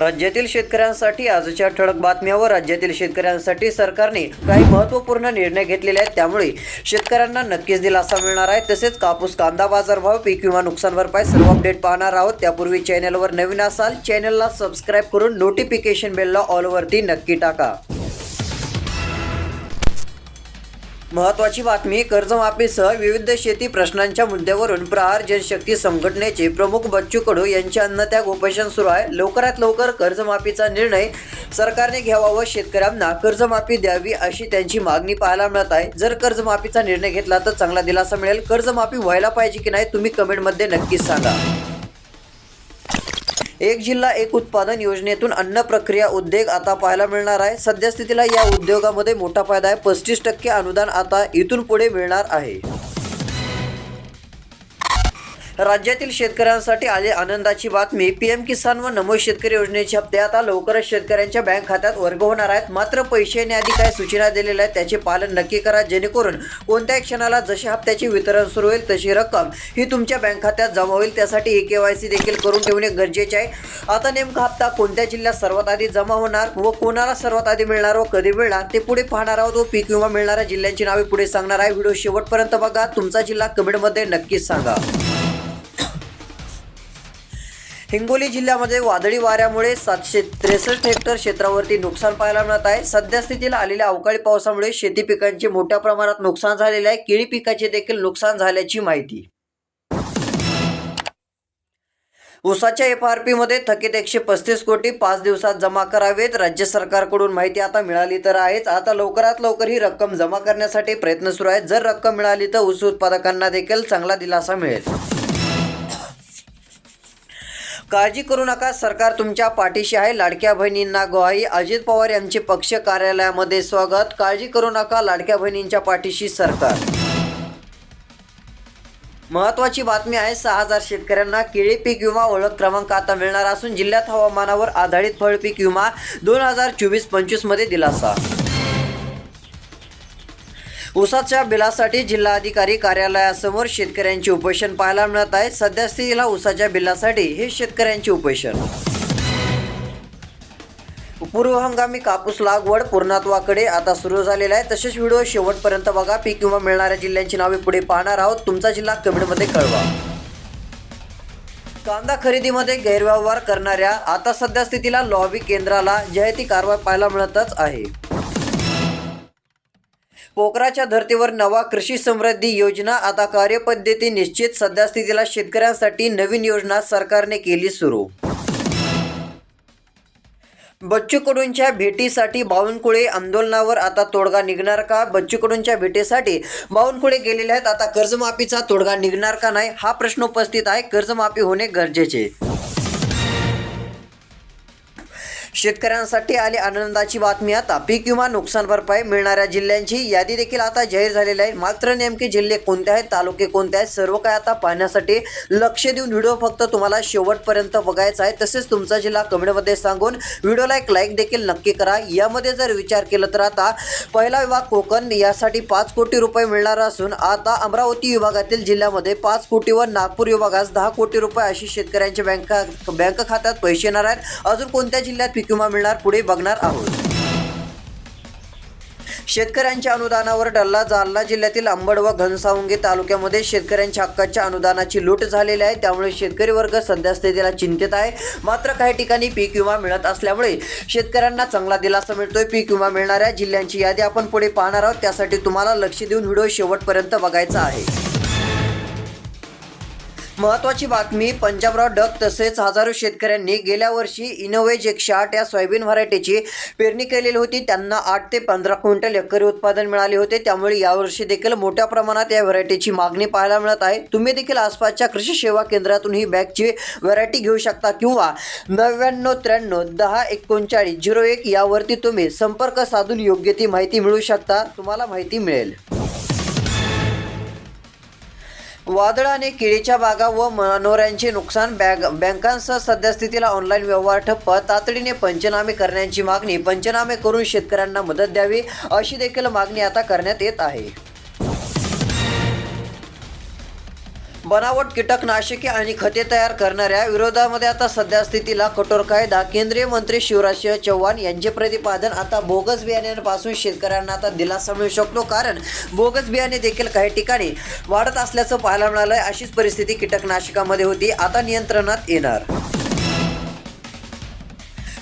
राज्यातील शेतकऱ्यांसाठी आजच्या ठळक बातम्यावर राज्यातील शेतकऱ्यांसाठी सरकारने काही महत्त्वपूर्ण निर्णय घेतलेले आहेत. त्यामुळे शेतकऱ्यांना नक्कीच दिलासा मिळणार आहे. तसेच कापूस कांदा बाजारभाव पीक विमा नुकसान भरपाई सर्व अपडेट पाहणार आहोत. त्यापूर्वी चॅनलवर नवीन असाल चॅनलला सबस्क्राईब करून नोटिफिकेशन बेलला ऑलवरती नक्की टाका. महत्वाची बातमी कर्जमाफीसह विविध शेती प्रश्नांच्या मुद्द्यावरून प्रहार जनशक्ती संघटनेचे प्रमुख बच्चू कडू यांच्या अन्नत्याग उपोषण सुरू आहे. लवकरात लवकर कर्जमाफीचा निर्णय सरकारने घ्यावा व शेतकऱ्यांना कर्जमाफी द्यावी अशी त्यांची मागणी पाहायला मिळत आहे. जर कर्जमाफीचा निर्णय घेतला तर चांगला दिलासा मिळेल. कर्जमाफी व्हायला पाहिजे की नाही तुम्ही कमेंटमध्ये नक्कीच सांगा. एक जिल्हा एक उत्पादन योजनेतून अन्न प्रक्रिया उद्योग आता पाहायला मिळणार आहे. सद्यस्थितीला या उद्योगामध्ये मोठा फायदा आहे. पस्तीस टक्के अनुदान आता इथून पुढे मिळणार आहे. राज्यातील शेतकऱ्यांसाठी आले आनंदाची बातमी. पीएम किसान व नमो शेतकरी योजनेचे हप्ते आता लवकरच शेतकऱ्यांच्या बँक खात्यात वर्ग होणार आहेत. मात्र पैशाने आधी काय सूचना दिलेल्या आहेत. त्याचे पालन नक्की करा. जेणेकरून कोणत्याही क्षणाला जसे हप्त्याचे वितरण सुरू होईल तशी रक्कम ही तुमच्या बँक खात्यात जमा होईल. त्यासाठी ई के वाय सी देखील करून ठेवणे गरजेचे आहे. आता नेमका हप्ता कोणत्या जिल्ह्यात सर्वात आधी जमा होणार व कोणाला सर्वात आधी मिळणार व कधी मिळणार ते पुढे पाहणार आहोत व पीक विमा मिळणाऱ्या जिल्ह्यांची नावे पुढे सांगणार आहे. व्हिडिओ शेवटपर्यंत बघा. तुमचा जिल्हा कमेंटमध्ये नक्कीच सांगा. हिंगोली जिल्ह्यामध्ये वादळी वाऱ्यामुळे सातशे त्रेसष्ट हेक्टर क्षेत्रावरती नुकसान पाहायला मिळत आहे. सद्यस्थितीला आलेल्या अवकाळी पावसामुळे शेती पिकांचे मोठ्या प्रमाणात नुकसान झालेले आहे. केळी पिकाचे देखील नुकसान झाल्याची माहिती. ऊसाच्या एफ आर पीमध्ये थकीत एकशे पस्तीस कोटी पाच दिवसात जमा करावेत. राज्य सरकारकडून माहिती आता मिळाली तर आहेच. आता लवकरात लवकर ही रक्कम जमा करण्यासाठी प्रयत्न सुरू आहेत. जर रक्कम मिळाली तर ऊस उत्पादकांना देखील चांगला दिलासा मिळेल. काळजी करू नका. सरकार तुमच्या पाठीशी आहे. लाडक्या बहिणींना ग्वाही. अजित पवार यांचे पक्ष कार्यालयामध्ये स्वागत. काळजी करू नका. लाडक्या बहिणींच्या पाठीशी सरकार. महत्वाची बातमी आहे. सहा हजार शेतकऱ्यांना केळी पीक विमा ओळख क्रमांक आता मिळणार असून जिल्ह्यात हवामानावर आधारित फळपीक विमा दोन हजार चोवीस पंचवीसमध्ये दिलासा. ऊसाच्या बिलासाठी जिल्हाधिकारी कार्यालयासमोर शेतकऱ्यांचे उपोषण पाहायला मिळत आहे. सध्या स्थितीला ऊसाच्या बिलासाठी हे शेतकऱ्यांचे उपोषण. पूर्व हंगामी कापूस लागवड पूर्णत्वाकडे आता सुरू झालेला आहे. तसेच व्हिडिओ शेवटपर्यंत बघा. पीक किंवा मिळणाऱ्या जिल्ह्यांची नावे पुढे पाहणार आहोत. तुमचा जिल्हा कमेंटमध्ये कळवा. कांदा खरेदीमध्ये गैरव्यवहार करणाऱ्या आता सध्या स्थितीला लॉबी केंद्राला जयती कारवाई पाहायला मिळतच आहे. पोखराच्या धर्तीवर नवा कृषी समृद्धी योजना आता कार्यपद्धती निश्चित सध्या स्थितीला शेतकऱ्यांसाठी नवीन योजना सरकारने केली सुरू. बच्चू कडूंच्या भेटीसाठी बावनकुळे आंदोलनावर आता तोडगा निघणार का? बच्चू कडूंच्या भेटीसाठी बावनकुळे गेलेले आहेत. आता कर्जमाफीचा तोडगा निघणार का नाही? हा प्रश्न उपस्थित आहे. कर्जमाफी होणे गरजेचे शेतकऱ्यांसाठी आली आनंदाची बातमी आता. पीक विमा नुकसान भरपाई मिळणाऱ्या जिल्ह्यांची यादी देखील आता जाहीर झालेली आहे. मात्र नेमके जिल्हे कोणते आहेत तालुके कोणते आहेत सर्व काय आता पाहण्यासाठी लक्ष देऊन व्हिडिओ फक्त तुम्हाला शेवटपर्यंत बघायचा आहे. तसेच तुमचा जिल्हा कमेंटमध्ये सांगून व्हिडिओला एक लाईक देखील नक्की करा. यामध्ये जर विचार केला तर आता पहिला विभाग कोकण यासाठी पाच कोटी रुपये मिळणार असून आता अमरावती विभागातील जिल्ह्यामध्ये पाच कोटी व नागपूर विभागास दहा कोटी रुपये अशी शेतकऱ्यांच्या बँक बँक खात्यात पैसे येणार आहेत. अजून कोणत्या जिल्ह्यात पीक विमा मिळणार पुढे बघणार आहोत. शेतकऱ्यांच्या अनुदानावर डल्ला जालना जिल्ह्यातील अंबड व घनसावंगी तालुक्यामध्ये शेतकऱ्यांच्या हक्काच्या अनुदानाची लूट झालेली आहे. त्यामुळे शेतकरी वर्ग सध्या स्थितीला चिंतित आहे. मात्र काही ठिकाणी पीक विमा मिळत असल्यामुळे शेतकऱ्यांना चांगला दिलासा मिळतोय. पीक विमा मिळणाऱ्या जिल्ह्यांची यादी आपण पुढे पाहणार आहोत. त्यासाठी तुम्हाला लक्ष देऊन व्हिडिओ शेवटपर्यंत बघायचा आहे. महत्वाची बातमी पंजाबराव डक तसेच हजारो शेतकऱ्यांनी गेल्या वर्षी इनोवेज एकशे आठ या सोयाबीन व्हरायटीची पेरणी केलेली होती. त्यांना आठ ते पंधरा क्विंटल एकरी उत्पादन मिळाले होते. त्यामुळे यावर्षी देखील मोठ्या प्रमाणात या व्हरायटीची मागणी पाहायला मिळत आहे. तुम्ही देखील आसपासच्या कृषी सेवा केंद्रातून ही बॅगची व्हरायटी घेऊ शकता किंवा नव्याण्णव त्र्याण्णव दहा एकोणचाळीस झिरो एक यावरती तुम्ही संपर्क साधून योग्य ती माहिती मिळू शकता. तुम्हाला माहिती मिळेल. वादळाने केळीच्या बागा व मनोऱ्यांचे नुकसान बँक बँकांसह सद्यस्थितीला ऑनलाईन व्यवहार ठप्प तातडीने पंचनामे करण्याची मागणी पंचनामे करून शेतकऱ्यांना मदत द्यावी अशी देखील मागणी आता करण्यात येत आहे. बनावट कीटकनाशके आणि खते तयार करणाऱ्या विरोधामध्ये आता सध्या स्थितीला कठोर कायदा केंद्रीय मंत्री शिवराजसिंह चौहान यांचे प्रतिपादन आता बोगस बियाण्यांपासून शेतकऱ्यांना आता दिलासा मिळू शकतो. कारण बोगस बियाणे देखील काही ठिकाणी वाढत असल्याचं पाहायला मिळालंय. अशीच परिस्थिती कीटकनाशकामध्ये होती. आता नियंत्रणात येणार.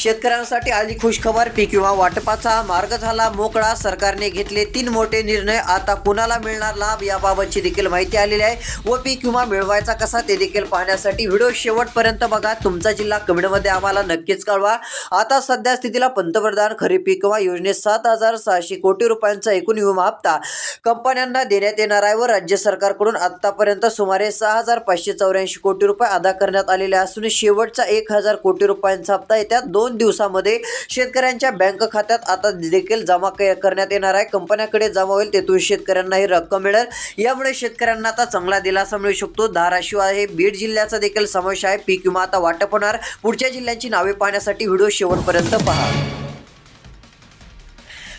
शेतकऱ्यांसाठी आली खुशखबर पीक विमा वाटपाचा मार्ग झाला मोकळा. सरकारने घेतले तीन मोठे निर्णय. आता कुणाला मिळणार लाभ याबाबतची देखील माहिती आलेली आहे. व पीक विमा मिळवायचा कसा ते देखील पाहण्यासाठी व्हिडिओ शेवटपर्यंत बघा. तुमचा जिल्हा कमेंटमध्ये आम्हाला नक्कीच कळवा. आता सध्या स्थितीला पंतप्रधान खरीप पीक विमा योजनेत सात हजार सहाशे कोटी रुपयांचा एकूण विमा हप्ता कंपन्यांना देण्यात येणार आहे व राज्य सरकारकडून आतापर्यंत सुमारे सहा हजार पाचशे चौऱ्याऐंशी कोटी रुपये अदा करण्यात आलेले असून शेवटचा एक हजार कोटी रुपयांचा हप्ता येत्या दोन दिवसामध्ये शेतकऱ्यांच्या बँक खात्यात आता देखील जमा करण्यात येणार आहे. कंपन्याकडे जमा होईल तेथून शेतकऱ्यांना ही रक्कम मिळेल. यामुळे शेतकऱ्यांना आता चांगला दिलासा मिळू शकतो. धाराशिव आहे बीड जिल्ह्याचा देखील समावेश आहे. पीक विमा आता वाटप होणार. पुढच्या जिल्ह्यांची नावे पाहण्यासाठी व्हिडिओ शेवटपर्यंत पहा.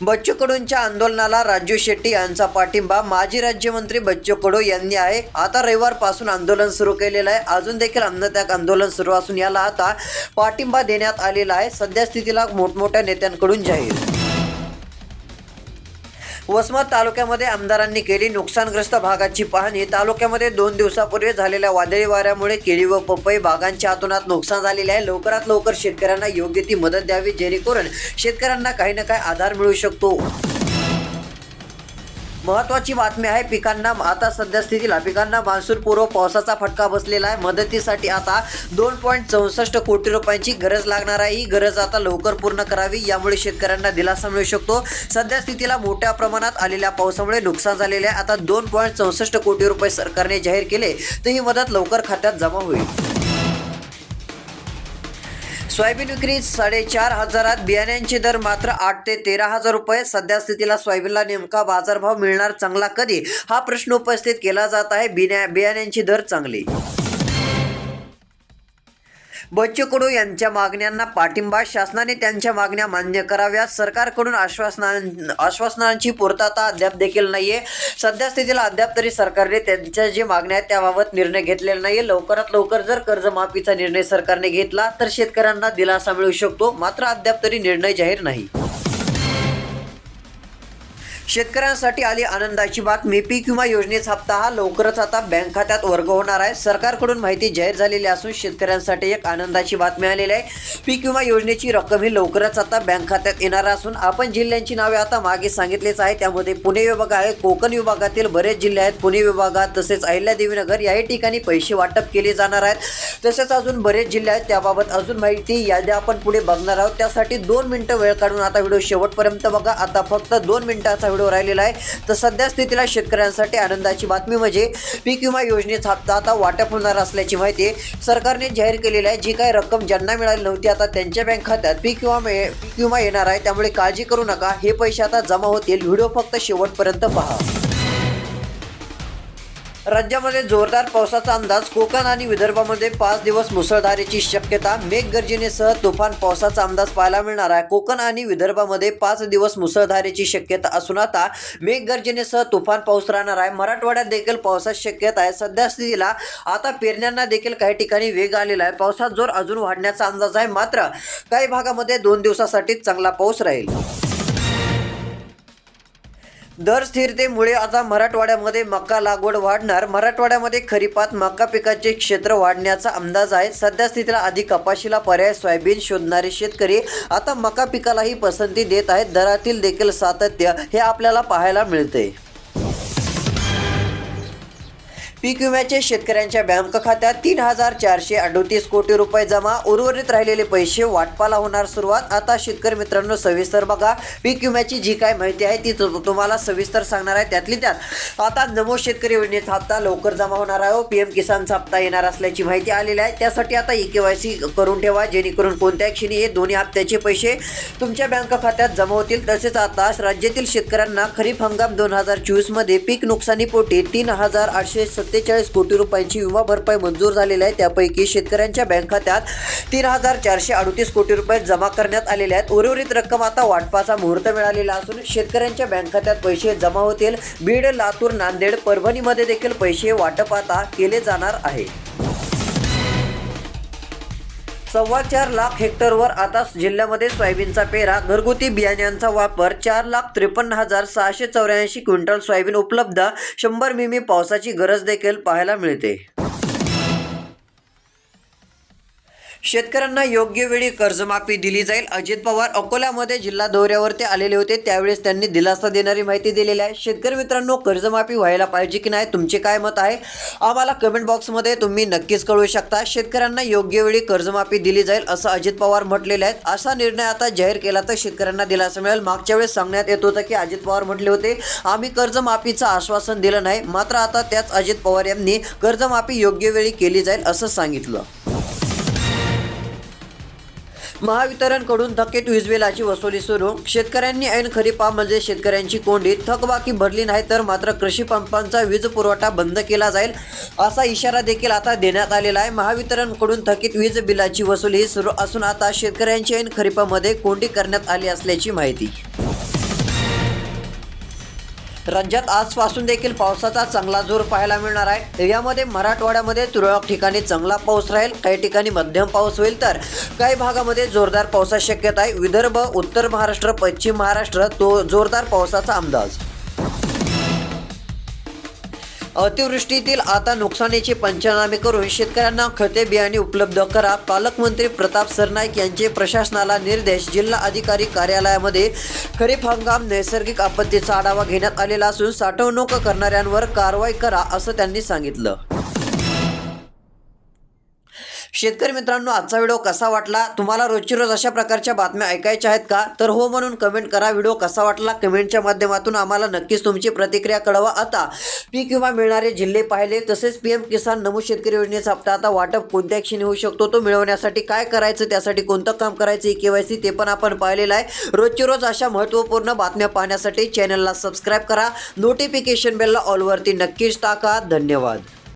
बच्चू कडूंच्या आंदोलनाला राजू शेट्टी यांचा पाठिंबा. माजी राज्यमंत्री बच्चू कडू यांनी आहे. आता रविवारपासून आंदोलन सुरू केलेलं आहे. अजून देखील अन्नत्याग आंदोलन सुरू असून याला आता पाठिंबा देण्यात आलेला आहे. सध्या स्थितीला मोठमोठ्या नेत्यांकडून जाहीर वसमत तालुक्यामध्ये आमदारांनी केली नुकसानग्रस्त भागाची पाहणी. तालुक्यामध्ये दोन दिवसापूर्वी झालेल्या वादळी वाऱ्यामुळे केळी व पपई बागांच्या हातोनात नुकसान झालेले आहे. लवकरात लवकर शेतकऱ्यांना योग्य ती मदत द्यावी जेणेकरून शेतकऱ्यांना काही ना काही आधार मिळू शकतो. महत्वाची बातमी आहे पिकांना आता सध्या स्थितीला पिकांना मान्सून पूर्व पावसाचा फटका बसलेला आहे. मदतीसाठी आता दोन पॉईंट चौसष्ट कोटी रुपयांची गरज लागणार आहे. ही गरज आता लवकर पूर्ण करावी यामुळे शेतकऱ्यांना दिलासा मिळू शकतो. सध्या स्थितीला मोठ्या प्रमाणात आलेल्या पावसामुळे नुकसान झालेले आहे. आता दोन पॉईंट चौसष्ट कोटी रुपये सरकारने जाहीर केले तर ही मदत लवकर खात्यात जमा होईल. सोयाबीन विक्री साडेचार हजारात बियाण्यांचे दर मात्र आठ ते तेरा हजार रुपये. सध्या स्थितीला सोयाबीनला नेमका बाजारभाव मिळणार चांगला कधी? हा प्रश्न उपस्थित केला जात आहे. बिया बियाण्यांची दर चांगली बच्चू कडू यांच्या मागण्यांना पाठिंबा शासनाने त्यांच्या मागण्या मान्य कराव्यात. सरकारकडून आश्वासना आश्वासनांची पूर्तता अद्याप देखील नाही आहे सध्या स्थितीला अद्याप तरी सरकारने त्यांच्या जे मागण्या आहेत त्याबाबत निर्णय घेतलेला नाही आहे लवकरात लवकर जर कर्जमाफीचा निर्णय सरकारने घेतला तर शेतकऱ्यांना दिलासा मिळू शकतो. मात्र अद्याप तरी निर्णय जाहीर नाही. शेतकऱ्यांसाठी आली आनंदाची बातमी पीक विमा योजनेचा हप्ता हा लवकरच आता बँक खात्यात वर्ग होणार आहे. सरकारकडून माहिती जाहीर झालेली असून शेतकऱ्यांसाठी एक आनंदाची बातमी आलेली आहे. पीक विमा योजनेची रक्कम ही लवकरच आता बँक खात्यात येणार असून आपण जिल्ह्यांची नावे आता मागे सांगितलेच आहे त्यामध्ये पुणे विभाग आहे कोकण विभागातील बरेच जिल्हे आहेत. पुणे विभागात तसेच अहिल्यादेवीनगर याही ठिकाणी पैसे वाटप केले जाणार आहेत. तसेच अजून बरेच जिल्हे आहेत. त्याबाबत अजून माहिती यादी आपण पुढे बघणार आहोत. त्यासाठी दोन मिनिटं वेळ काढून आता व्हिडिओ शेवटपर्यंत बघा. आता फक्त दोन मिनिटाचा व्हिडिओ राहिलेला आहे. तर सध्या स्थितीला शेतकऱ्यांसाठी आनंदाची बातमी म्हणजे पीक विमा योजनेचा हप्ता आता वाटप होणार असल्याची माहिती सरकारने जाहीर केलेली आहे. जी काही रक्कम ज्यांना मिळाली नव्हती आता त्यांच्या बँक खात्यात पीक विमा पीक विमा येणार आहे. त्यामुळे काळजी करू नका. हे पैसे आता जमा होतील. व्हिडिओ फक्त शेवटपर्यंत पहा. राज्यामध्ये जोरदार पावसाचा अंदाज कोकण आणि विदर्भामध्ये पाच दिवस मुसळधारेची शक्यता मेघगर्जनेसह तुफान पावसाचा अंदाज पाहायला मिळणार आहे. कोकण आणि विदर्भामध्ये पाच दिवस मुसळधारेची शक्यता असून आता मेघगर्जनेसह तुफान पाऊस राहणार आहे. मराठवाड्यात देखील पावसाची शक्यता आहे. सध्या स्थितीला आता पेरण्यांना देखील काही ठिकाणी वेग आलेला आहे. पावसात जोर अजून वाढण्याचा अंदाज आहे. मात्र काही भागामध्ये दोन दिवसासाठी चांगला पाऊस राहील. दर स्थिरतेमुळे आता मराठवाड्यामध्ये मका लागवड वाढणार. मराठवाड्यामध्ये खरीपात मका पिकाचे क्षेत्र वाढण्याचा अंदाज आहे. सध्या स्थितीला आधी कपाशीला पर्याय सोयाबीन शोधणारे शेतकरी आता मका पिकालाही पसंती देत आहेत. दरातील देखील सातत्य हे आपल्याला पाहायला मिळते. पीक विम्याचे शेतकऱ्यांच्या बँक खात्यात तीन हजार चारशे अडोतीस कोटी रुपये जमा उर्वरित राहिलेले पैसे वाटपाला होणार सुरुवात. आता शेतकरी मित्रांनो सविस्तर बघा पीक विम्याची जी काय माहिती आहे ती तुम्हाला सविस्तर सांगणार आहे त्यातली त्यात. आता नमो शेतकरी योजनेचा हप्ता लवकर जमा होणार आहे हो. पी एम किसानचा हप्ता येणार असल्याची माहिती आलेली आहे. त्यासाठी आता ई के वाय सी करून ठेवा जेणेकरून कोणत्या क्षणी हे दोन्ही हप्त्याचे पैसे तुमच्या बँक खात्यात जमा होतील. तसेच आता राज्यातील शेतकऱ्यांना खरीप हंगाम दोन हजार चोवीसमध्ये पीक नुकसानीपोटी तीन हजार आठशे सत्ते सत्तेचाळीस कोटी रुपयांची विमा भरपाई मंजूर झालेली आहे. त्यापैकी शेतकऱ्यांच्या बँक खात्यात तीन हजार चारशे अडतीस कोटी रुपये जमा करण्यात आलेले आहेत. उर्वरित रक्कम आता वाटपाचा मुहूर्त मिळालेला असून शेतकऱ्यांच्या बँक खात्यात पैसे जमा होतील. बीड लातूर नांदेड परभणीमध्ये देखील पैसे वाटप आता केले जाणार आहे. सव्वा चार लाख हेक्टरवर आता जिल्ह्यामध्ये सोयाबीनचा पेरा घरगुती बियाण्यांचा वापर चार लाख त्रेपन्न हजार सहाशे चौऱ्याऐंशी क्विंटल सोयाबीन उपलब्ध शंभर मिमी पावसाची गरज देखील पाहायला मिळते. शेतकऱ्यांना योग्य वेळी कर्जमाफी दिली जाईल. अजित पवार अकोल्यामध्ये जिल्हा दौऱ्यावरती आलेले होते. त्यावेळेस त्यांनी दिलासा देणारी माहिती दिलेली आहे. शेतकरी मित्रांनो कर्जमाफी व्हायला पाहिजे की नाही तुमचे काय मत आहे? आम्हाला कमेंट बॉक्समध्ये तुम्ही नक्कीच कळवू शकता. शेतकऱ्यांना योग्य वेळी कर्जमाफी दिली जाईल असं अजित पवार म्हटलेले आहेत. असा निर्णय आता जाहीर केला तर शेतकऱ्यांना दिलासा मिळेल. मागच्या वेळेस सांगण्यात येत होतं की अजित पवार म्हटले होते आम्ही कर्जमाफीचं आश्वासन दिलं नाही. मात्र आता त्याच अजित पवार यांनी कर्जमाफी योग्य वेळी केली जाईल असं सांगितलं. महावितरणकडून थकीत वीज बिलाची वसुली सुरू. शेतकऱ्यांनी ऐन खरीपामध्ये म्हणजे शेतकऱ्यांची कोंडी. थकबाकी भरली नाही तर मात्र कृषी पंपांचा वीज पुरवठा बंद केला जाईल असा इशारा देखील आता देण्यात आलेला आहे. महावितरणकडून थकीत वीज बिलाची वसुली सुरू असून आता शेतकऱ्यांची ऐन खरीपामध्ये कोंडी करण्यात आली असल्याची माहिती. राज्यात आजपासून देखील पावसाचा चांगला जोर पाहायला मिळणार आहे. यामध्ये मराठवाड्यामध्ये तुरळक ठिकाणी चांगला पाऊस राहील काही ठिकाणी मध्यम पाऊस होईल तर काही भागामध्ये जोरदार पावसाची शक्यता आहे. विदर्भ उत्तर महाराष्ट्र पश्चिम महाराष्ट्र तो जोरदार पावसाचा अंदाज. अतिवृष्टीतील आता नुकसानीचे पंचनामे करून शेतकऱ्यांना खते बियाणे उपलब्ध करा. पालकमंत्री प्रताप सरनाईक यांचे प्रशासनाला निर्देश. जिल्हा अधिकारी कार्यालयामध्ये खरीप हंगाम नैसर्गिक आपत्तीचा आढावा घेण्यात आलेला असून साठवणूक करणाऱ्यांवर कारवाई करा असं त्यांनी सांगितलं. शेतकरी मित्रांनो आजचा व्हिडिओ कसा वाटला? तुम्हाला रोजची रोज अशा प्रकारच्या बातम्या ऐकायच्या आहेत का? तर हो म्हणून कमेंट करा. व्हिडिओ कसा वाटला? कमेंटच्या माध्यमातून आम्हाला नक्कीच तुमची प्रतिक्रिया कळवा. आता पीक विमा मिळणारे जिल्हे पाहिले तसेच पी एम किसान नमूद शेतकरी योजनेचा हप्ता आता वाटप कोणत्या क्षणी होऊ शकतो? तो मिळवण्यासाठी काय करायचं? त्यासाठी कोणतं काम करायचं? के वाय सी ते पण आपण पाहिलेलं आहे. रोजची रोज अशा महत्त्वपूर्ण बातम्या पाहण्यासाठी चॅनलला सबस्क्राईब करा. नोटिफिकेशन बेलला ऑलवरती नक्कीच टाका. धन्यवाद.